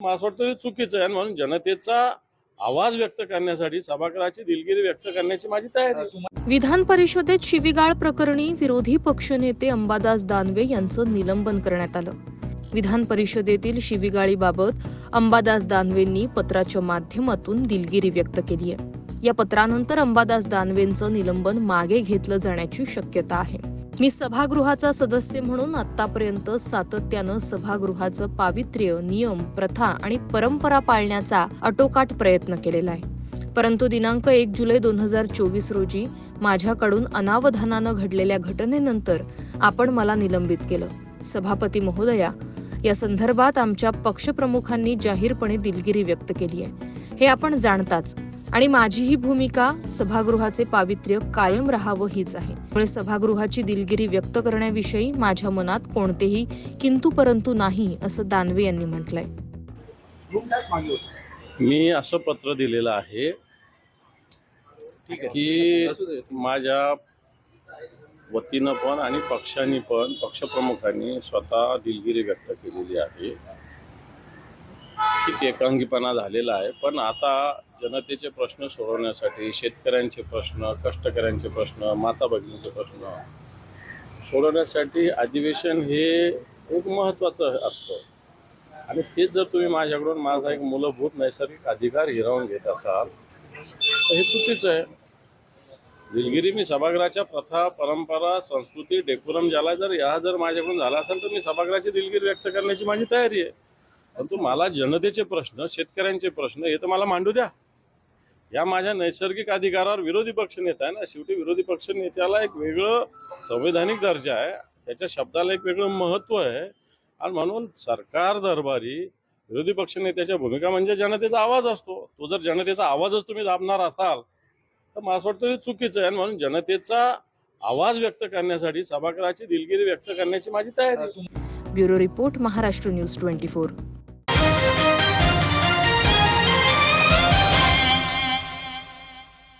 मला असं वाटतं चुकीचं आहे. म्हणून जनतेचा आवाज व्यक्त करण्यासाठी सभागृहाची दिलगिरी व्यक्त करण्याची माझी तयारी विधान परिषदेत शिवीगाळ प्रकरणी विरोधी पक्षनेते अंबादास दानवे यांचं निलंबन करण्यात आलं. विधान परिषदेतील शिवीगाळीबाबत अंबादास दानवेंनी पत्राच्या माध्यमातून दिलगिरी व्यक्त केली आहे या पत्रानंतर अंबादास दानवेंचं निलंबन मागे घेतलं जाण्याची शक्यता आहे. मी सभागृहाचा सदस्य म्हणून आतापर्यंत सातत्यानं सभागृहाचं पावित्र्य नियम प्रथा आणि परंपरा पाळण्याचा आटोकाट प्रयत्न केलेला आहे. परंतु दिनांक एक जुलै दोन हजार चोवीस रोजी माझ्याकडून अनावधानानं घडलेल्या घटनेनंतर आपण मला निलंबित केलं. सभापती महोदया या संदर्भात आमच्या पक्षप्रमुखांनी जाहीरपणे दिलगिरी व्यक्त केली आहे. हे आपण जाणताच आणि माझी ही भूमिका सभागृहाचे पावित्र्य कायम राहावं हीच आहे. त्यामुळे सभागृहाची दिलगिरी व्यक्त करण्याविषयी माझ्या मनात कोणतेही किंतु परंतु नाही असं दानवे यांनी म्हटलंय. मी असं पत्र दिलेलं आहे की माझ्या वतीनं पण आणि पक्षांनी पण पक्षप्रमुखांनी स्वतः दिलगिरी व्यक्त केलेली आहे. ठीक एकांगीपणा झालेला आहे पण आता जनतेचे प्रश्न सोडवण्यासाठी शेतकऱ्यांचे प्रश्न कष्टकऱ्यांचे प्रश्न माता भगिनीचे प्रश्न सोडवण्यासाठी अधिवेशन हे एक महत्त्वाचं असतं. आणि तेच जर तुम्ही माझ्याकडून माझा एक मूलभूत नैसर्गिक अधिकार हिरावून घेत असाल तर हे चुकीचं आहे. दिलगिरी मी सभागृहाच्या प्रथा परंपरा संस्कृती डेकोरम ज्याला जर या जर माझ्याकडून झाला असेल तर मी सभागृहाची दिलगिरी व्यक्त करण्याची माझी तयारी आहे. परंतु मला जनतेचे प्रश्न शेतकऱ्यांचे प्रश्न हे तर मला मांडू द्या. या माझ्या नैसर्गिक अधिकारावर विरोधी पक्ष नेता आहे ना शेवटी विरोधी पक्ष नेत्याला एक वेगळं संवैधानिक दर्जा आहे. त्याच्या शब्दाला एक वेगळं महत्त्व आहे. आणि म्हणून सरकार दरबारी विरोधी पक्ष नेत्याच्या भूमिका म्हणजे जनतेचा आवाज असतो. तो जर जनतेचा आवाजच तुम्ही दाबणार असाल तर मला असं वाटतं चुकीचं आहे. आणि म्हणून जनतेचा आवाज व्यक्त करण्यासाठी सभागृहाची दिलगिरी व्यक्त करण्याची माझी तयारी bureau report Maharashtra news twenty four.